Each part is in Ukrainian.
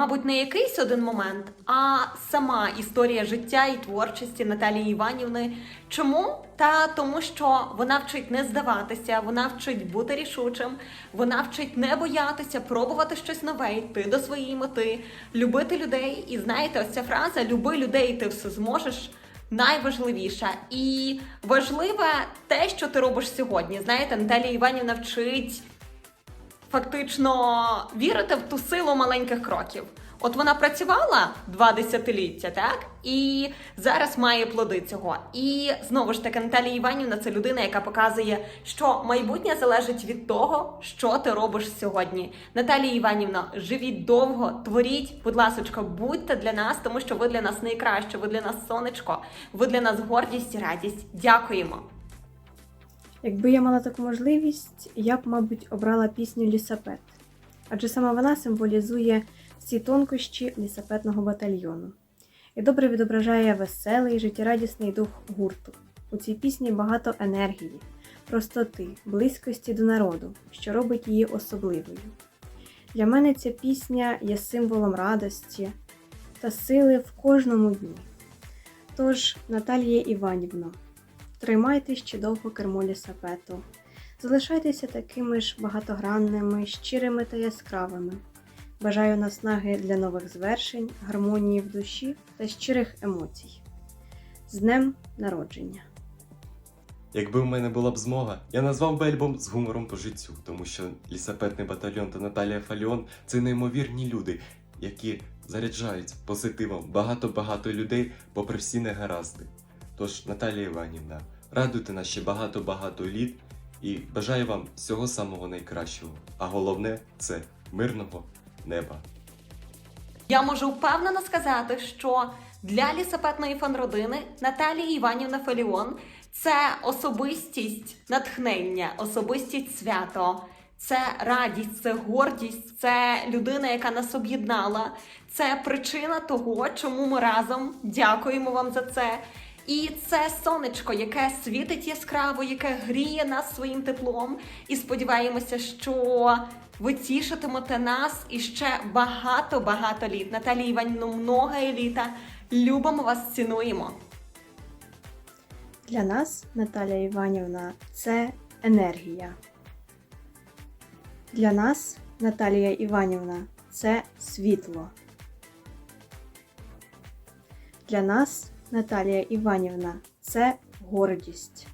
мабуть, не якийсь один момент, а сама історія життя і творчості Наталії Іванівни. Чому? Та тому, що вона вчить не здаватися, вона вчить бути рішучим, вона вчить не боятися, пробувати щось нове, йти до своєї мети, любити людей. І знаєте, ось ця фраза Люби людей, ти все зможеш. Найважливіше і важливе те, що ти робиш сьогодні. Знаєте, Наталія Іванівна вчить фактично вірити в ту силу маленьких кроків. От вона працювала два десятиліття, так і зараз має плоди цього. І знову ж таки, Наталія Іванівна це людина, яка показує, що майбутнє залежить від того, що ти робиш сьогодні. Наталія Іванівна, живіть довго, творіть, будь ласочка, будьте для нас, тому що ви для нас найкраще, ви для нас сонечко, ви для нас гордість і радість. Дякуємо. Якби я мала таку можливість, я б, мабуть, обрала пісню Лісапет, адже саме вона символізує всі тонкощі лісапетного батальйону і добре відображає веселий, життєрадісний дух гурту. У цій пісні багато енергії, простоти, близькості до народу, що робить її особливою. Для мене ця пісня є символом радості та сили в кожному дні. Тож, Наталія Іванівна, Тримайте ще довго кермо лісапету. Залишайтеся такими ж багатогранними, щирими та яскравими. Бажаю наснаги для нових звершень, гармонії в душі та щирих емоцій. З днем народження! Якби в мене була б змога, я назвав би альбом з гумором по життю, тому що лісапетний батальйон та Наталія Фаліон це неймовірні люди, які заряджають позитивом багато-багато людей попри всі негаразди. Тож, Наталія Іванівна, радуйте нас ще багато-багато літ і бажаю вам всього самого найкращого. А головне це мирного неба. Я можу впевнено сказати, що для лісапетної фанродини Наталія Іванівна Феліон це особистість натхнення, особистість свято, це радість, це гордість, це людина, яка нас об'єднала. Це причина того, чому ми разом дякуємо вам за це. І це сонечко, яке світить яскраво, яке гріє нас своїм теплом. І сподіваємося, що ви тішитимете нас і ще багато-багато літ. Наталія Іванівна, много літа. Любимо вас, цінуємо. Для нас, Наталя Іванівна, це енергія. Для нас, Наталія Іванівна, це світло. Для нас, Наталія Іванівна, це гордість.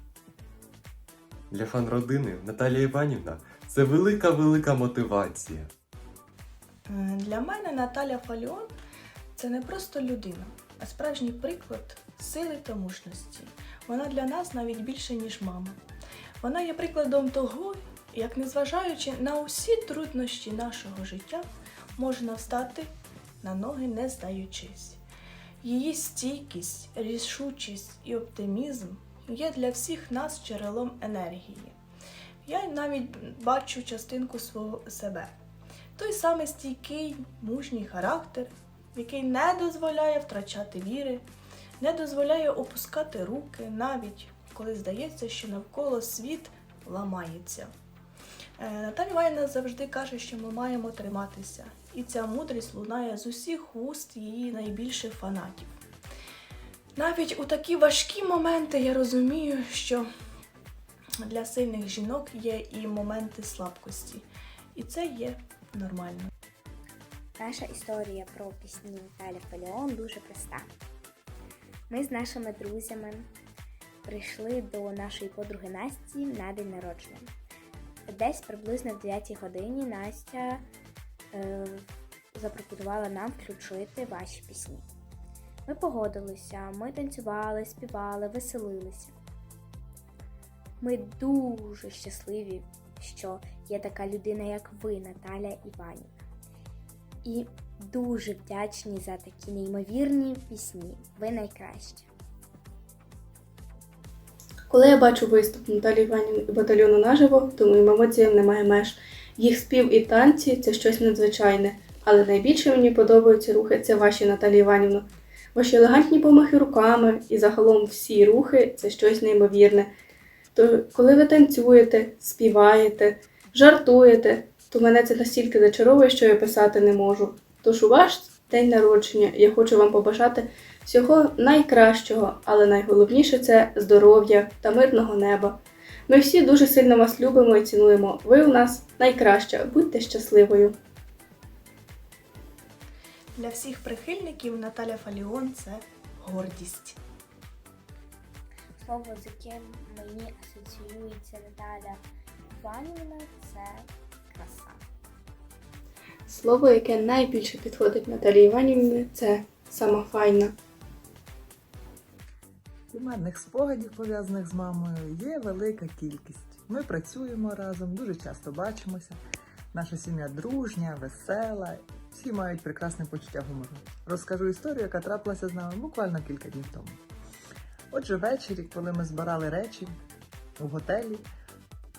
Для фан-родини Наталія Іванівна це велика-велика мотивація. Е, Для мене Наталя Фаліон це не просто людина, а справжній приклад сили та мужності. Вона для нас навіть більше, ніж мама. Вона є прикладом того, як, незважаючи на усі труднощі нашого життя, можна встати на ноги, не здаючись. Її стійкість, рішучість і оптимізм є для всіх нас джерелом енергії. Я навіть бачу частинку свого себе. Той самий стійкий, мужній характер, який не дозволяє втрачати віри, не дозволяє опускати руки, навіть коли здається, що навколо світ ламається. Е, Наталя Іванівна завжди каже, що ми маємо триматися, і ця мудрість лунає з усіх вуст її найбільших фанатів. Навіть у такі важкі моменти я розумію, що для сильних жінок є і моменти слабкості, і це є нормально. Наша історія про пісні Наталі Фаліон дуже проста. Ми з нашими друзями прийшли до нашої подруги Насті на день народження. Десь приблизно в 9 годині Настя е, запропонувала нам включити ваші пісні. Ми погодилися, ми танцювали, співали, веселилися. Ми дуже щасливі, що є така людина, як ви, Наталя Іванівна. І дуже вдячні за такі неймовірні пісні. Ви найкращі. Коли я бачу виступ Наталії Іванівни і батальйону наживо, то моїм емоціям немає меж. Їх спів і танці це щось надзвичайне, але найбільше мені подобаються рухи це ваші Наталія Іванівна. Ваші елегантні помахи руками і загалом всі рухи це щось неймовірне. То коли ви танцюєте, співаєте, жартуєте, то мене це настільки зачаровує, що я писати не можу. Тож у ваш день народження я хочу вам побажати всього найкращого, але найголовніше це здоров'я та мирного неба. Ми всі дуже сильно вас любимо і цінуємо. Ви у нас найкраща. Будьте щасливою! Для всіх прихильників Наталя Фаліон це гордість. Слово, з яким мені асоціюється Наталя Іванівна, це краса. Слово, яке найбільше підходить Наталії Іванівні, це сама файна. Кумедних спогадів, пов'язаних з мамою, є велика кількість. Ми працюємо разом, дуже часто бачимося. Наша сім'я дружня, весела, всі мають прекрасне почуття гумору. Розкажу історію, яка трапилася з нами буквально кілька днів тому. Отже, ввечері, коли ми збирали речі у готелі,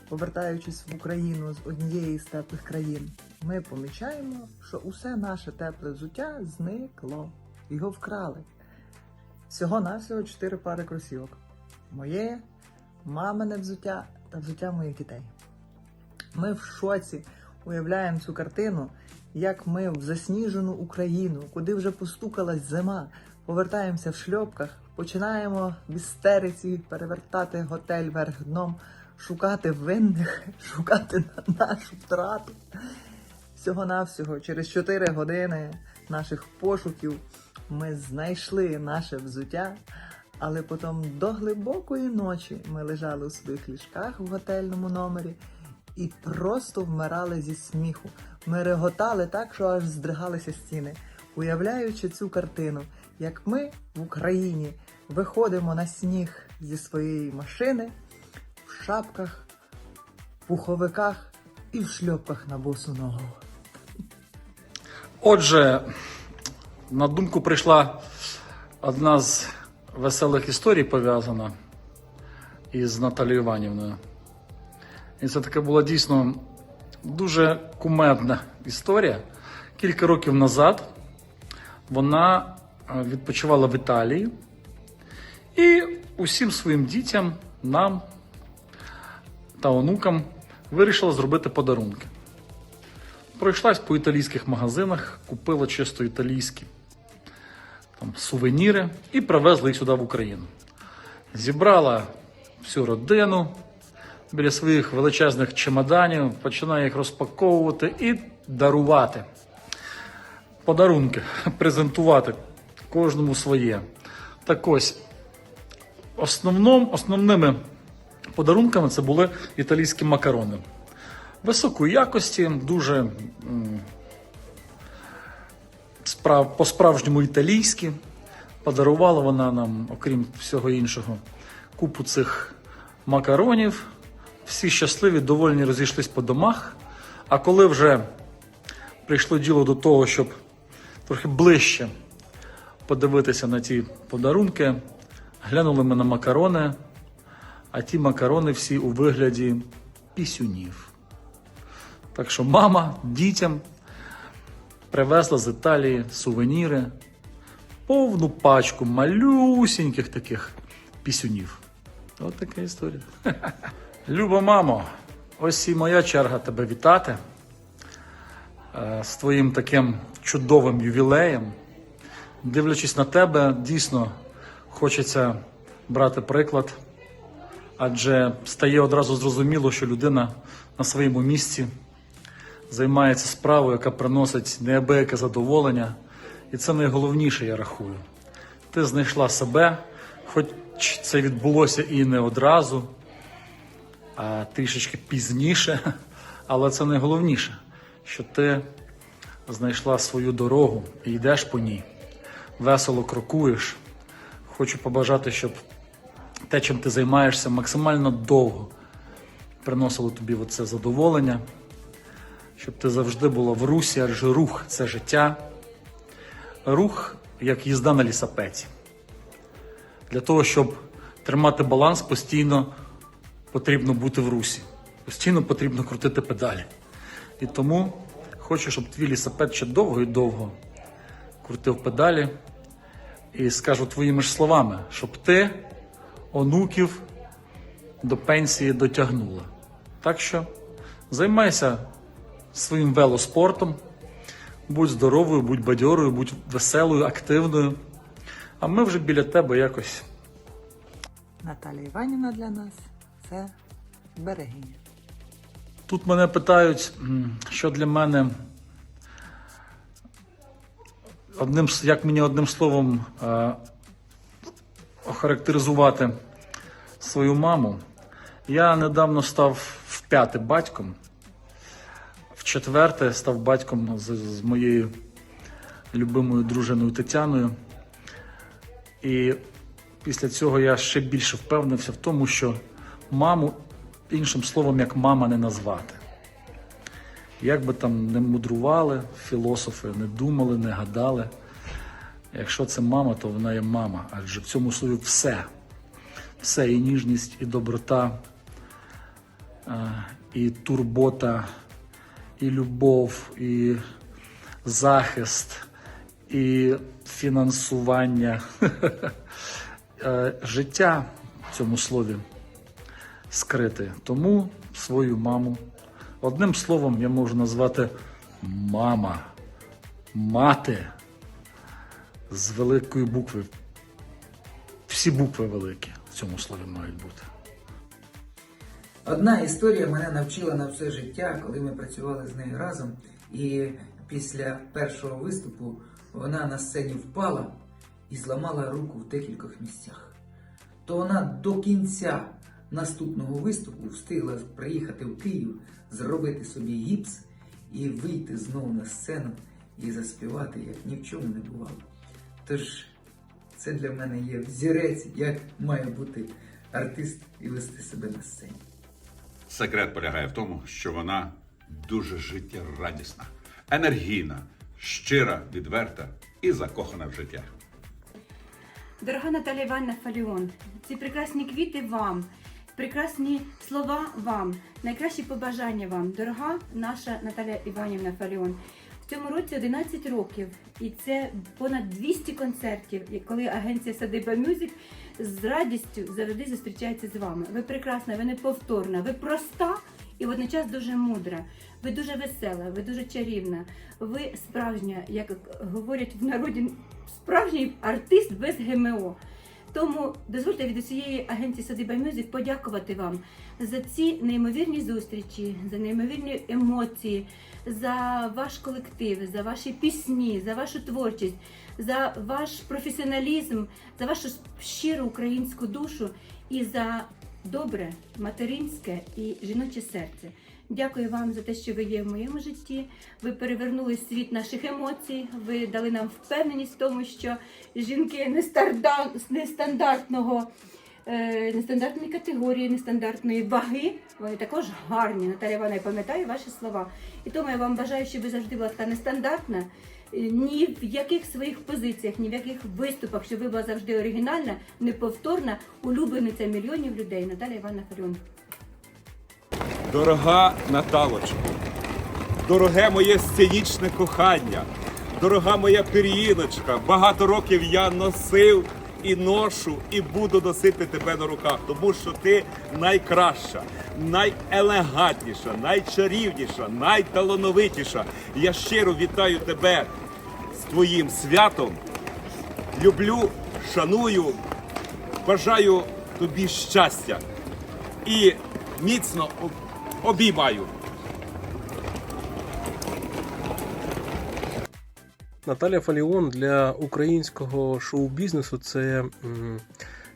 повертаючись в Україну з однієї з теплих країн, ми помічаємо, що усе наше тепле взуття зникло. Його вкрали. Всього навсього чотири пари кросівок. Моє, мамине взуття та взуття моїх дітей. Ми в шоці уявляємо цю картину, як ми в засніжену Україну, куди вже постукалась зима, повертаємося в шльопках, починаємо в істериці перевертати готель вверх дном, шукати винних, шукати на- нашу втрату. Всього-навсього через 4 години наших пошуків ми знайшли наше взуття, але потім до глибокої ночі ми лежали у своїх ліжках в готельному номері і просто вмирали зі сміху. Ми реготали так, що аж здригалися стіни, уявляючи цю картину, як ми в Україні виходимо на сніг зі своєї машини в шапках, пуховиках і в шльопках на босу ногу. Отже, на думку прийшла одна з веселих історій пов'язана із Наталією Іванівною. І це таке була дійсно дуже кумедна історія. Кілька років назад вона е, відпочивала в Італії і усім своїм дітям, нам та онукам вирішила зробити подарунки. Пройшлась по італійських магазинах, купила чисто італійські там, сувеніри і привезла їх сюди в Україну. Зібрала всю родину біля своїх величезних чемоданів, починає їх розпаковувати і дарувати. Подарунки, презентувати кожному своє. Так ось, основном, основними подарунками це були італійські макарони високої якості, дуже справ, по-справжньому італійські. Подарувала вона нам, окрім всього іншого, купу цих макаронів. Всі щасливі, довольні розійшлись по домах. А коли вже прийшло діло до того, щоб трохи ближче подивитися на ті подарунки, глянули ми на макарони, а ті макарони всі у вигляді пісюнів. Так що мама дітям привезла з Італії сувеніри, повну пачку малюсіньких таких пісюнів. От така історія. Люба мамо, ось і моя черга тебе вітати е, з твоїм таким чудовим ювілеєм. Дивлячись на тебе, дійсно хочеться брати приклад, адже стає одразу зрозуміло, що людина на своєму місці займається справою, яка приносить неабияке задоволення. І це найголовніше, я рахую. Ти знайшла себе, хоч це відбулося і не одразу, а трішечки пізніше. Але це найголовніше, що ти знайшла свою дорогу і йдеш по ній, весело крокуєш. Хочу побажати, щоб те, чим ти займаєшся, максимально довго приносило тобі оце задоволення щоб ти завжди була в русі, адже рух це життя. Рух як їзда на лісапеті. Для того, щоб тримати баланс, постійно потрібно бути в русі. Постійно потрібно крутити педалі. І тому хочу, щоб твій лісапет ще довго і довго крутив педалі. І скажу твоїми ж словами, щоб ти онуків до пенсії дотягнула. Так що займайся своїм велоспортом, Будь здоровою, будь бадьорою, будь веселою, активною. А ми вже біля тебе якось Наталія Іванівна для нас це берегиня. Тут мене питають, що для мене одним, як мені одним словом е, охарактеризувати свою маму. Я недавно став вп'яте батьком, вчетверте став батьком з, з моєю любимою дружиною Тетяною. І після цього я ще більше впевнився в тому, що маму іншим словом, як мама не назвати. Як би там не мудрували філософи, не думали, не гадали. Якщо це мама, то вона є мама. Адже в цьому слові все. Все і ніжність, і доброта, е, і турбота, і любов, і захист, і фінансування. Е, Життя в цьому слові скрити. Тому свою маму. Одним словом, я можу назвати мама, мати з великої букви. Всі букви великі в цьому слові мають бути. Одна історія мене навчила на все життя, коли ми працювали з нею разом. І після першого виступу вона на сцені впала і зламала руку в декількох місцях. То вона до кінця наступного виступу встигла приїхати в Київ, зробити собі гіпс і вийти знову на сцену і заспівати, як ні в чому не бувало. Тож це для мене є взірець, як має бути артист і вести себе на сцені. Секрет полягає в тому, що вона дуже життєрадісна, енергійна, щира, відверта і закохана в життя. Дорога Наталія Івановна Фаліон, ці прекрасні квіти вам, прекрасні слова вам, найкращі побажання вам, дорога наша Наталія Іванівна Фаліон. В цьому році 11 років, і це понад 200 концертів, коли агенція Садиба Мюзик з радістю завжди зустрічається з вами. Ви прекрасна, ви неповторна, ви проста і водночас дуже мудра. Ви дуже весела, ви дуже чарівна. Ви справжня, як говорять в народі, справжній артист без ГМО. Тому дозвольте від усієї агенції Садиба Мюзик подякувати вам за ці неймовірні зустрічі, за неймовірні емоції, за ваш колектив, за ваші пісні, за вашу творчість, за ваш професіоналізм, за вашу щиру українську душу і за добре материнське і жіноче серце. Дякую вам за те, що ви є в моєму житті. Ви перевернули світ наших емоцій. Ви дали нам впевненість в тому, що жінки нестандартного, е, нестандартної категорії, нестандартної ваги. Вони також гарні. Наталя Івановна, я пам'ятаю ваші слова. І тому я вам бажаю, щоб ви завжди була така нестандартна. Е, Ні в яких своїх позиціях, ні в яких виступах, що ви була завжди оригінальна, неповторна, улюблениця мільйонів людей. Наталя Івана Фаріон. Дорога Наталочка, дороге моє сценічне кохання, дорога моя пір'їночка, багато років я носив і ношу, і буду носити тебе на руках, тому що ти найкраща, найелегантніша, найчарівніша, найталановитіша. Я щиро вітаю тебе з твоїм святом. Люблю, шаную, бажаю тобі щастя і міцно обіймаю. Наталя Фаліон для українського шоу-бізнесу це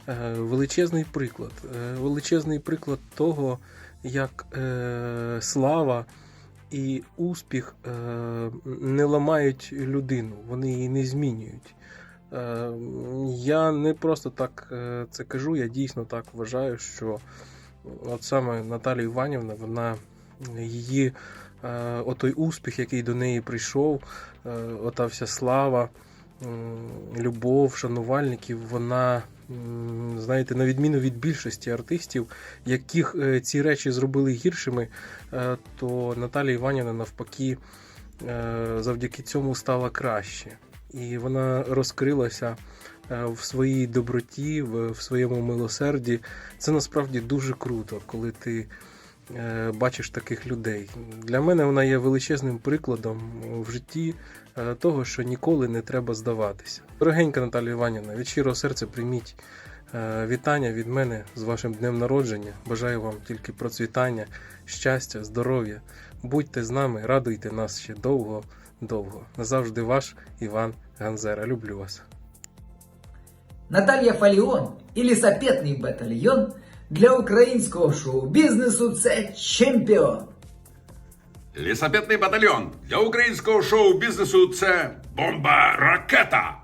е, величезний приклад. Е, Величезний приклад того, як е, слава і успіх не ламають людину, вони її не змінюють. Я не просто так це кажу, я дійсно так вважаю, що от саме Наталія Іванівна, вона її отой успіх, який до неї прийшов, е, ота вся слава, любов, шанувальників, вона, знаєте, на відміну від більшості артистів, яких е, ці речі зробили гіршими, е, то Наталія Іванівна навпаки е, завдяки цьому стала краще. І вона розкрилася е, в своїй доброті, в, своєму милосерді. Це насправді дуже круто, коли ти е, бачиш таких людей. Для мене вона є величезним прикладом в житті е, того, що ніколи не треба здаватися. Дорогенька Наталія Іванівна, від щирого серця прийміть е, вітання від мене з вашим днем народження. Бажаю вам тільки процвітання, щастя, здоров'я. Будьте з нами, радуйте нас ще довго, довго. Назавжди ваш Іван Ганзера. Люблю вас. Наталія і лісапетний батальйон для українського шоу-бізнесу це чемпіон. Лісапетний батальйон для українського шоу-бізнесу це бомба ракета.